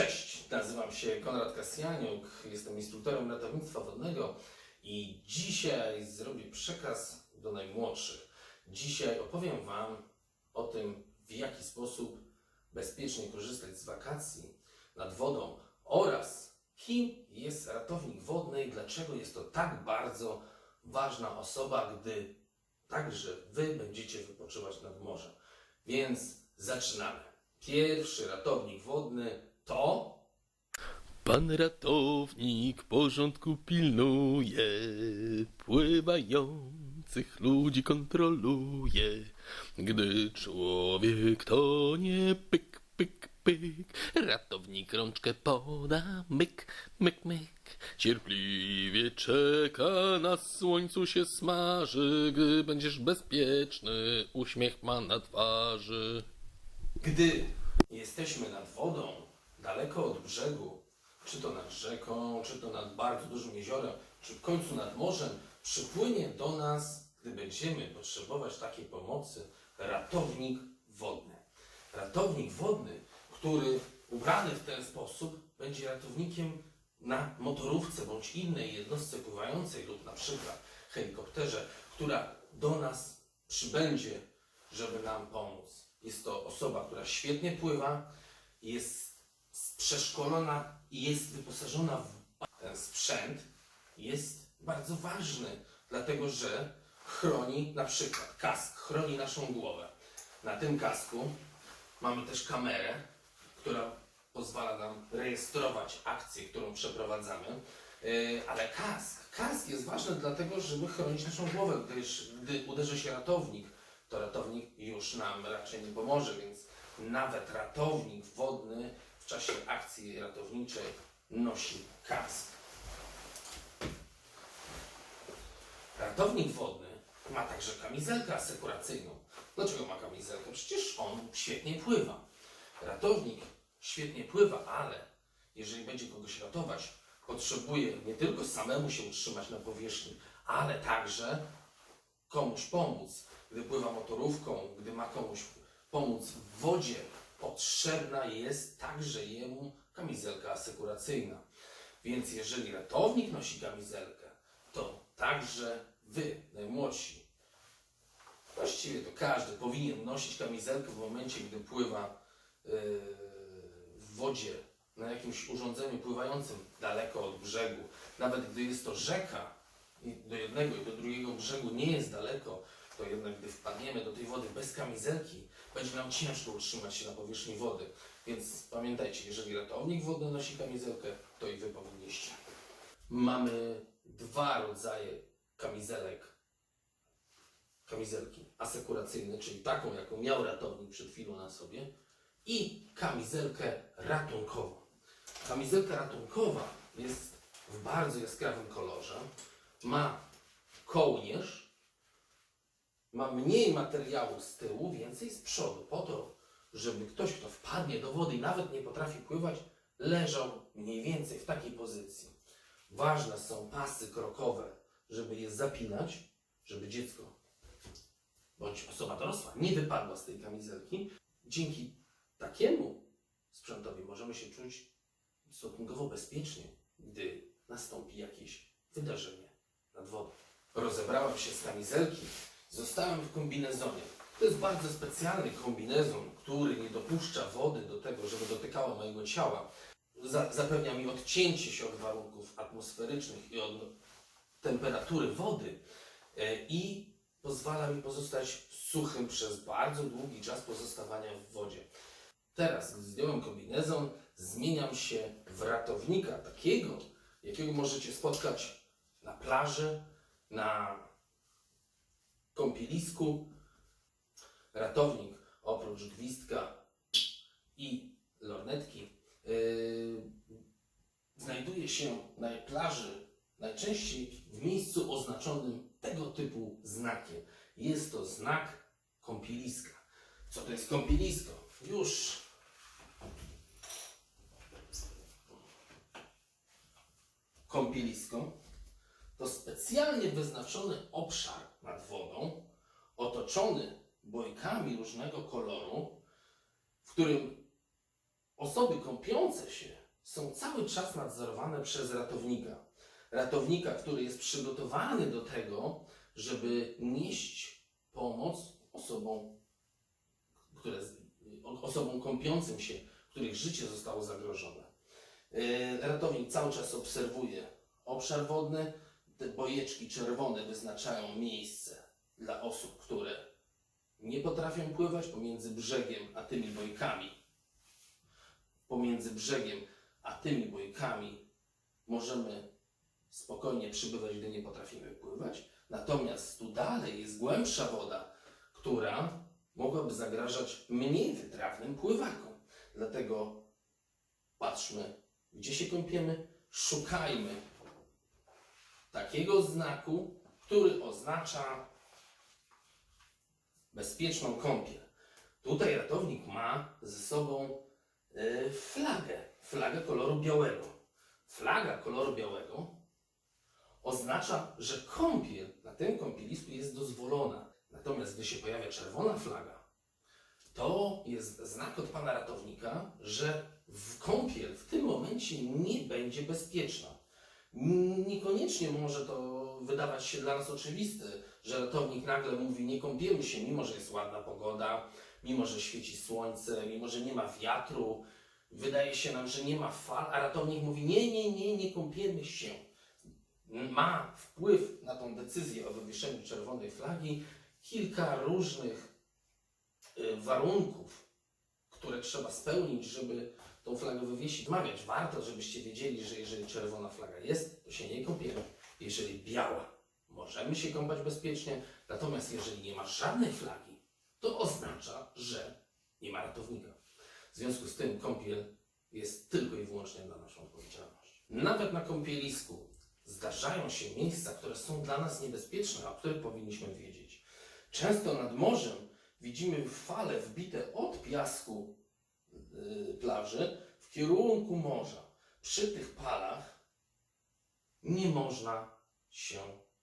Cześć, nazywam się Konrad Kasjaniuk, jestem instruktorem ratownictwa wodnego i dzisiaj zrobię przekaz do najmłodszych. Dzisiaj opowiem Wam o tym, w jaki sposób bezpiecznie korzystać z wakacji nad wodą oraz kim jest ratownik wodny i dlaczego jest to tak bardzo ważna osoba, gdy także Wy będziecie wypoczywać nad morzem. Więc zaczynamy. Pierwszy ratownik wodny to Pan ratownik porządku pilnuje, pływających ludzi kontroluje. Gdy człowiek to nie pyk, pyk, pyk, ratownik rączkę poda, myk, myk, myk. Cierpliwie czeka, na słońcu się smaży, gdy będziesz bezpieczny, uśmiech ma na twarzy. Gdy jesteśmy nad wodą, daleko od brzegu, czy to nad rzeką, czy to nad bardzo dużym jeziorem, czy w końcu nad morzem, przypłynie do nas, gdy będziemy potrzebować takiej pomocy, ratownik wodny. Ratownik wodny, który ubrany w ten sposób będzie ratownikiem na motorówce bądź innej jednostce pływającej lub na przykład helikopterze, która do nas przybędzie, żeby nam pomóc. Jest to osoba, która świetnie pływa, jest przeszkolona i jest wyposażona w ten sprzęt jest bardzo ważny, dlatego że chroni na przykład kask, chroni naszą głowę. Na tym kasku mamy też kamerę, która pozwala nam rejestrować akcję, którą przeprowadzamy. Yy, Ale kask, kask jest ważny dlatego, żeby chronić naszą głowę, gdyż gdy uderzy się ratownik, to ratownik już nam raczej nie pomoże, więc nawet ratownik wodny czasie akcji ratowniczej nosi kask. Ratownik wodny ma także kamizelkę asekuracyjną. Dlaczego ma kamizelkę? Przecież on świetnie pływa. Ratownik świetnie pływa, ale jeżeli będzie kogoś ratować, potrzebuje nie tylko samemu się utrzymać na powierzchni, ale także komuś pomóc. Gdy pływa motorówką, gdy ma komuś pomóc w wodzie, potrzebna jest także jemu kamizelka asekuracyjna. Więc jeżeli ratownik nosi kamizelkę, to także wy, najmłodsi, właściwie to każdy powinien nosić kamizelkę w momencie, gdy pływa yy, w wodzie na jakimś urządzeniu pływającym daleko od brzegu. Nawet gdy jest to rzeka i do jednego i do drugiego brzegu nie jest daleko, to jednak gdy wpadniemy do tej wody bez kamizelki, będzie nam ciężko utrzymać się na powierzchni wody. Więc pamiętajcie, jeżeli ratownik wodny nosi kamizelkę, to i wy powinniście. Mamy dwa rodzaje kamizelek. Kamizelki asekuracyjne, czyli taką, jaką miał ratownik przed chwilą na sobie, i kamizelkę ratunkową. Kamizelka ratunkowa jest w bardzo jaskrawym kolorze, ma kołnierz, mniej materiału z tyłu, więcej z przodu, po to, żeby ktoś, kto wpadnie do wody i nawet nie potrafi pływać, leżał mniej więcej w takiej pozycji. Ważne są pasy krokowe, żeby je zapinać, żeby dziecko bądź osoba dorosła nie wypadła z tej kamizelki. Dzięki takiemu sprzętowi możemy się czuć stosunkowo bezpiecznie, gdy nastąpi jakieś wydarzenie nad wodą. Rozebrałem się z kamizelki, zostałem w kombinezonie. To jest bardzo specjalny kombinezon, który nie dopuszcza wody do tego, żeby dotykała mojego ciała. Za, zapewnia mi odcięcie się od warunków atmosferycznych i od temperatury wody e, i pozwala mi pozostać suchym przez bardzo długi czas pozostawania w wodzie. Teraz, gdy zdjąłem kombinezon, zmieniam się w ratownika, takiego, jakiego możecie spotkać na plaży, na kąpielisku. Ratownik oprócz gwizdka i lornetki yy, znajduje się na plaży najczęściej w miejscu oznaczonym tego typu znakiem. Jest to znak kąpieliska. Co to jest kąpielisko? Już kąpielisko to specjalnie wyznaczony obszar nad wodą, otoczony bojkami różnego koloru, w którym osoby kąpiące się są cały czas nadzorowane przez ratownika. Ratownika, który jest przygotowany do tego, żeby nieść pomoc osobom, które, osobom kąpiącym się, których życie zostało zagrożone. Yy, Ratownik cały czas obserwuje obszar wodny. Te bojeczki czerwone wyznaczają miejsce dla osób, które nie potrafią pływać pomiędzy brzegiem a tymi bojkami. Pomiędzy brzegiem a tymi bojkami możemy spokojnie przybywać, gdy nie potrafimy pływać. Natomiast tu dalej jest głębsza woda, która mogłaby zagrażać mniej wytrawnym pływakom. Dlatego patrzmy, gdzie się kąpiemy, szukajmy takiego znaku, który oznacza bezpieczną kąpiel. Tutaj ratownik ma ze sobą e, flagę, flagę koloru białego. Flaga koloru białego oznacza, że kąpiel na tym kąpielisku jest dozwolona. Natomiast gdy się pojawia czerwona flaga, to jest znak od pana ratownika, że w kąpiel w tym momencie nie będzie bezpieczna. Niekoniecznie może to wydawać się dla nas oczywiste, że ratownik nagle mówi nie kąpiemy się, mimo że jest ładna pogoda, mimo że świeci słońce, mimo że nie ma wiatru, wydaje się nam, że nie ma fal, a ratownik mówi nie, nie, nie, nie kąpiemy się. Ma wpływ na tą decyzję o wywieszeniu czerwonej flagi kilka różnych y, warunków, które trzeba spełnić, żeby tą flagę wywiesić. Mawiać warto, żebyście wiedzieli, że jeżeli czerwona flaga jest, to się nie kąpiemy. Jeżeli biała, możemy się kąpać bezpiecznie. Natomiast jeżeli nie ma żadnej flagi, to oznacza, że nie ma ratownika. W związku z tym kąpiel jest tylko i wyłącznie dla naszą odpowiedzialność. Nawet na kąpielisku zdarzają się miejsca, które są dla nas niebezpieczne, o których powinniśmy wiedzieć. Często nad morzem widzimy fale wbite od piasku plaży w kierunku morza. Przy tych palach nie można się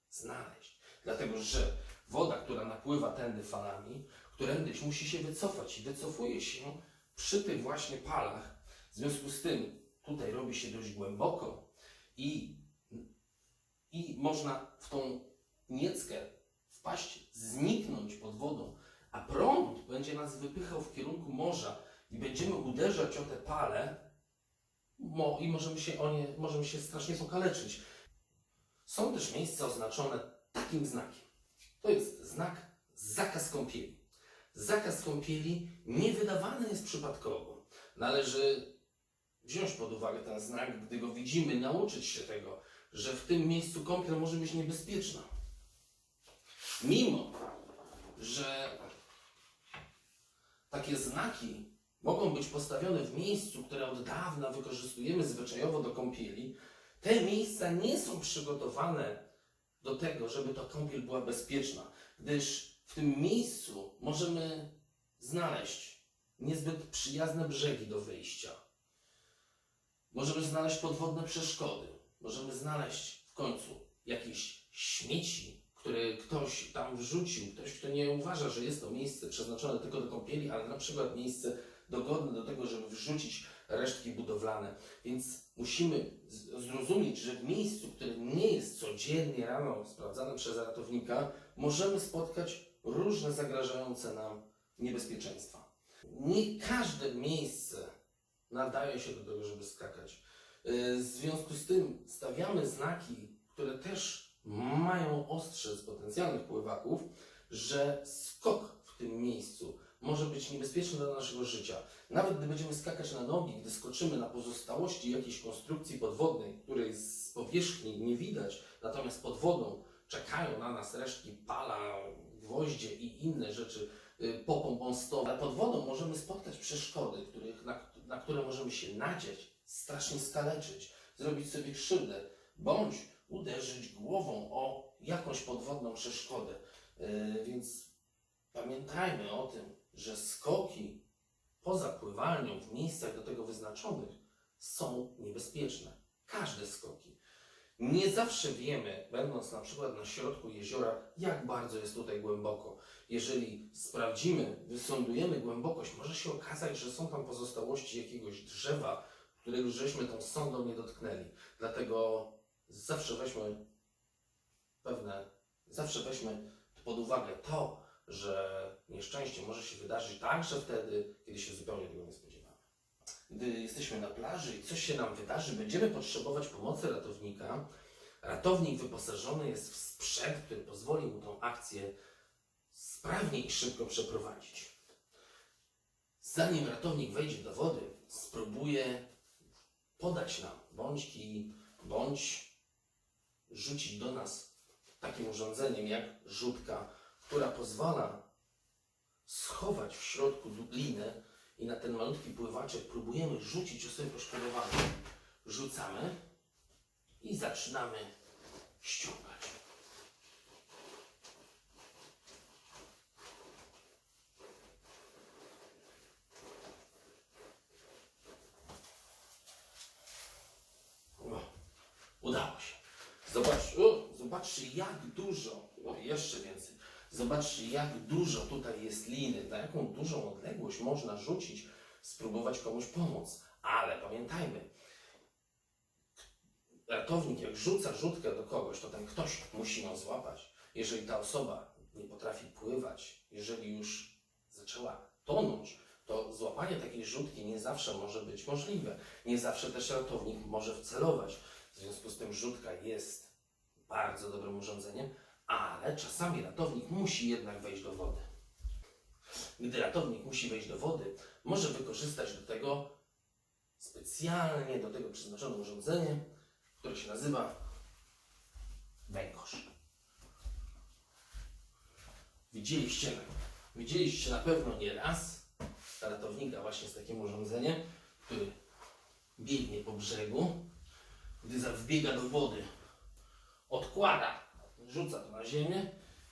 znaleźć, dlatego że woda, która napływa tędy falami, którędyś musi się wycofać i wycofuje się przy tych właśnie palach. W związku z tym tutaj robi się dość głęboko i, i można w tą nieckę wpaść, zniknąć pod wodą, a prąd będzie nas wypychał w kierunku morza i będziemy uderzać o te pale mo, i możemy się, o nie, możemy się strasznie pokaleczyć. Są też miejsca oznaczone takim znakiem. To jest znak zakaz kąpieli. Zakaz kąpieli nie wydawany jest przypadkowo. Należy wziąć pod uwagę ten znak, gdy go widzimy, nauczyć się tego, że w tym miejscu kąpiel może być niebezpieczna. Mimo, że takie znaki mogą być postawione w miejscu, które od dawna wykorzystujemy zwyczajowo do kąpieli, te miejsca nie są przygotowane do tego, żeby ta kąpiel była bezpieczna, gdyż w tym miejscu możemy znaleźć niezbyt przyjazne brzegi do wyjścia. Możemy znaleźć podwodne przeszkody. Możemy znaleźć w końcu jakieś śmieci, które ktoś tam wrzucił. Ktoś, kto nie uważa, że jest to miejsce przeznaczone tylko do kąpieli, ale na przykład miejsce dogodne do tego, żeby wrzucić resztki budowlane. Więc musimy zrozumieć, że w miejscu, które nie jest codziennie rano sprawdzane przez ratownika, możemy spotkać różne zagrażające nam niebezpieczeństwa. Nie każde miejsce nadaje się do tego, żeby skakać. Yy, W związku z tym stawiamy znaki, które też mają ostrzec potencjalnych pływaków, że skok w tym miejscu może być niebezpieczny dla naszego życia. Nawet gdy będziemy skakać na nogi, gdy skoczymy na pozostałości jakiejś konstrukcji podwodnej, której z powierzchni nie widać, natomiast pod wodą czekają na nas resztki pala, gwoździe i inne rzeczy y. Ale pod wodą możemy spotkać przeszkody, których, na, na które możemy się nadzieć, strasznie skaleczyć, zrobić sobie krzywdę, bądź uderzyć głową o jakąś podwodną przeszkodę. Y, Więc pamiętajmy o tym, że skoki poza pływalnią w miejscach do tego wyznaczonych są niebezpieczne. Każde skoki. Nie zawsze wiemy, będąc na przykład na środku jeziora, jak bardzo jest tutaj głęboko. Jeżeli sprawdzimy, wysądujemy głębokość, może się okazać, że są tam pozostałości jakiegoś drzewa, którego żeśmy tą sondą nie dotknęli. Dlatego zawsze weźmy pewne, zawsze weźmy pod uwagę to, że nieszczęście może się wydarzyć także wtedy, kiedy się zupełnie tego nie spodziewamy. Gdy jesteśmy na plaży i coś się nam wydarzy, będziemy potrzebować pomocy ratownika. Ratownik wyposażony jest w sprzęt, który pozwoli mu tą akcję sprawnie i szybko przeprowadzić. Zanim ratownik wejdzie do wody, spróbuje podać nam bądź kij, bądź rzucić do nas takim urządzeniem jak rzutka, która pozwala schować w środku du- linę i na ten malutki pływaczek próbujemy rzucić osobę poszkodowaną. Rzucamy i zaczynamy ściągać. Udało się. Zobacz, o, zobaczcie jak dużo, o, jeszcze więcej. Zobaczcie jak dużo tutaj jest liny, na jaką dużą odległość można rzucić, spróbować komuś pomóc. Ale pamiętajmy, ratownik jak rzuca rzutkę do kogoś, to ten ktoś musi ją złapać. Jeżeli ta osoba nie potrafi pływać, jeżeli już zaczęła tonąć, to złapanie takiej rzutki nie zawsze może być możliwe. Nie zawsze też ratownik może wcelować. W związku z tym rzutka jest bardzo dobrym urządzeniem, ale czasami ratownik musi jednak wejść do wody. Gdy ratownik musi wejść do wody, może wykorzystać do tego specjalnie do tego przeznaczone urządzenie, które się nazywa węgorz. Widzieliście, widzieliście na pewno nie raz ratownika właśnie z takim urządzeniem, który biegnie po brzegu, gdy wbiega do wody, odkłada, rzuca to na ziemię,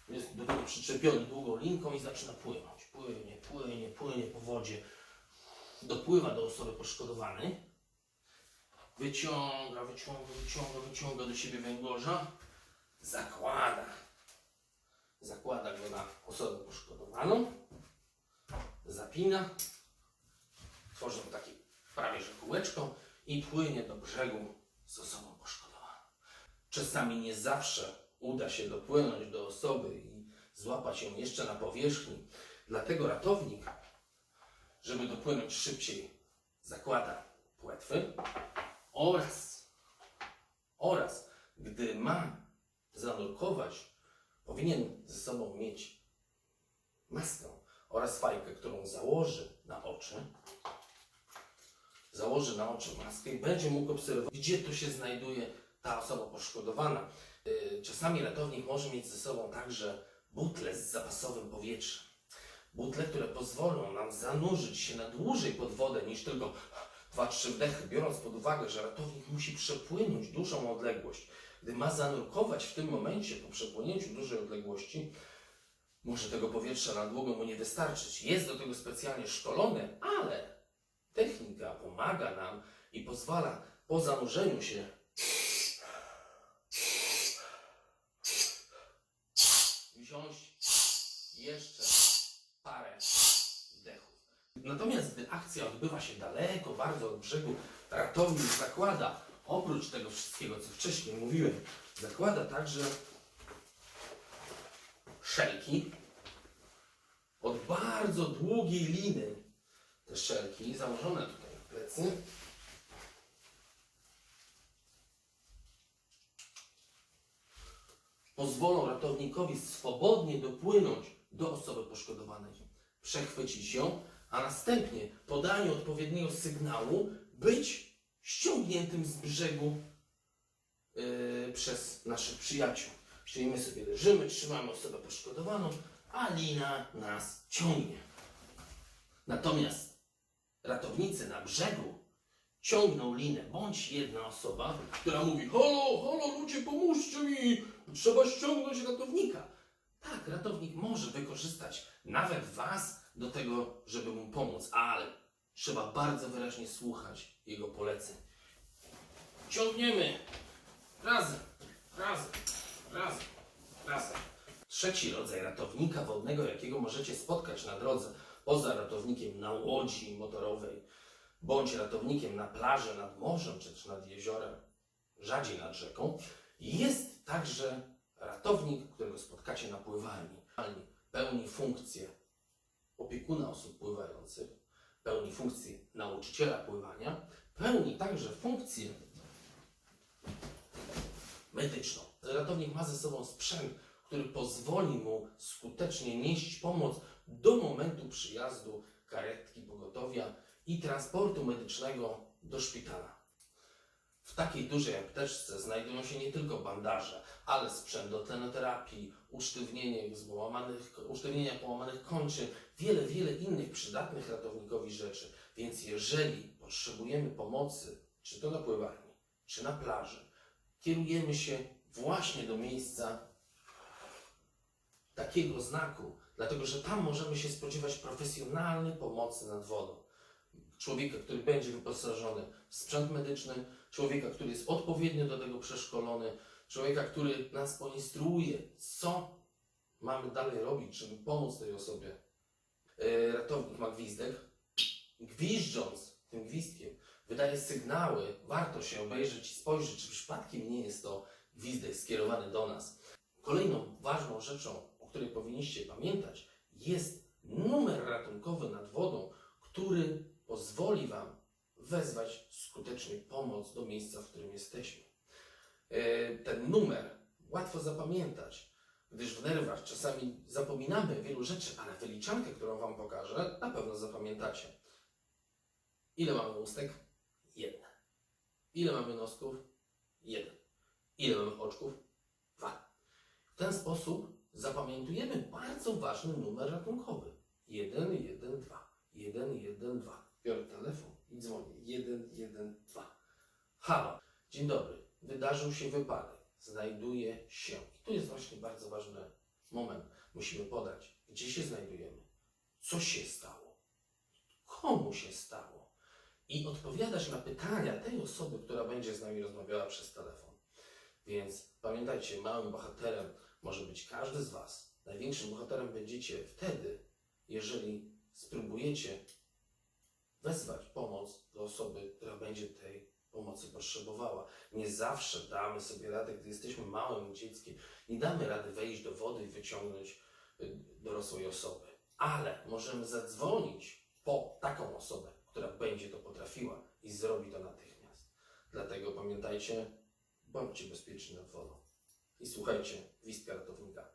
jest do tego przyczepiony długą linką i zaczyna płynąć. Płynie, płynie, płynie po wodzie, dopływa do osoby poszkodowanej, wyciąga, wyciąga, wyciąga, wyciąga do siebie węgorza, zakłada, zakłada go na osobę poszkodowaną, zapina, tworzy takie prawie że kółeczko i płynie do brzegu z osobą poszkodowaną. Czasami nie zawsze uda się dopłynąć do osoby i złapać ją jeszcze na powierzchni. Dlatego ratownik, żeby dopłynąć szybciej, zakłada płetwy oraz, oraz gdy ma zanurkować, powinien ze sobą mieć maskę oraz fajkę, którą założy na oczy. Założy na oczy maskę i będzie mógł obserwować, gdzie tu się znajduje ta osoba poszkodowana. Yy, Czasami ratownik może mieć ze sobą także butle z zapasowym powietrzem. Butle, które pozwolą nam zanurzyć się na dłużej pod wodę niż tylko 2-3 wdechy, biorąc pod uwagę, że ratownik musi przepłynąć dużą odległość. Gdy ma zanurkować w tym momencie po przepłynięciu dużej odległości, może tego powietrza na długo mu nie wystarczyć. Jest do tego specjalnie szkolony, ale technika pomaga nam i pozwala po zanurzeniu się wziąć jeszcze parę wdechów. Natomiast gdy akcja odbywa się daleko, bardzo od brzegu, ratownik zakłada, oprócz tego wszystkiego, co wcześniej mówiłem, zakłada także szelki od bardzo długiej liny. Te szelki założone tutaj w plecy. Pozwolą ratownikowi swobodnie dopłynąć do osoby poszkodowanej, przechwycić ją, a następnie po daniu odpowiedniego sygnału być ściągniętym z brzegu yy, przez naszych przyjaciół. Czyli my sobie leżymy, trzymamy osobę poszkodowaną, a lina nas ciągnie. Natomiast ratownicy na brzegu ciągną linę, bądź jedna osoba, która mówi: Halo, halo, ludzie, pomóżcie mi! Trzeba ściągnąć ratownika. Tak, ratownik może wykorzystać nawet Was do tego, żeby mu pomóc, ale trzeba bardzo wyraźnie słuchać jego poleceń. Ciągniemy razem, razem, razem, razem. Trzeci rodzaj ratownika wodnego, jakiego możecie spotkać na drodze, poza ratownikiem na łodzi motorowej, bądź ratownikiem na plaży, nad morzem, czy też nad jeziorem, rzadziej nad rzeką, jest także ratownik, którego spotkacie na pływalni. Pełni funkcję opiekuna osób pływających, pełni funkcję nauczyciela pływania, pełni także funkcję medyczną. Ratownik ma ze sobą sprzęt, który pozwoli mu skutecznie nieść pomoc do momentu przyjazdu karetki pogotowia i transportu medycznego do szpitala. W takiej dużej apteczce znajdują się nie tylko bandaże, ale sprzęt do tlenoterapii, usztywnienie usztywnienia połamanych kończyn, wiele, wiele innych przydatnych ratownikowi rzeczy. Więc jeżeli potrzebujemy pomocy, czy to na pływalni, czy na plaży, kierujemy się właśnie do miejsca takiego znaku, dlatego że tam możemy się spodziewać profesjonalnej pomocy nad wodą. Człowieka, który będzie wyposażony w sprzęt medyczny, człowieka, który jest odpowiednio do tego przeszkolony, człowieka, który nas poinstruuje, co mamy dalej robić, żeby pomóc tej osobie. E, ratownik ma gwizdek, gwizdząc tym gwizdkiem, wydaje sygnały, warto się obejrzeć i spojrzeć, czy przypadkiem nie jest to gwizdek skierowany do nas. Kolejną ważną rzeczą, o której powinniście pamiętać, jest numer ratunkowy nad wodą, który pozwoli Wam wezwać skutecznie pomoc do miejsca, w którym jesteśmy. E, Ten numer łatwo zapamiętać, gdyż w nerwach czasami zapominamy wielu rzeczy, ale wyliczankę, którą Wam pokażę, na pewno zapamiętacie. Ile mamy ustek? Jedna. Ile mamy nosków? Jeden. Ile mamy oczków? Dwa. W ten sposób zapamiętujemy bardzo ważny numer ratunkowy. 112. 112. Biorę telefon i dzwonię. 112. Halo. Dzień dobry. Wydarzył się wypadek. Znajduje się. I tu jest właśnie bardzo ważny moment. Musimy podać, gdzie się znajdujemy, co się stało, komu się stało i odpowiadać na pytania tej osoby, która będzie z nami rozmawiała przez telefon. Więc pamiętajcie, małym bohaterem może być każdy z Was. Największym bohaterem będziecie wtedy, jeżeli spróbujecie wezwać pomoc do osoby, która będzie tej pomocy potrzebowała. Nie zawsze damy sobie radę, gdy jesteśmy małym dzieckiem. Nie damy rady wejść do wody i wyciągnąć y, dorosłej osoby. Ale możemy zadzwonić po taką osobę, która będzie to potrafiła i zrobi to natychmiast. Dlatego pamiętajcie, bądźcie bezpieczni nad wodą. I słuchajcie gwizdka ratownika.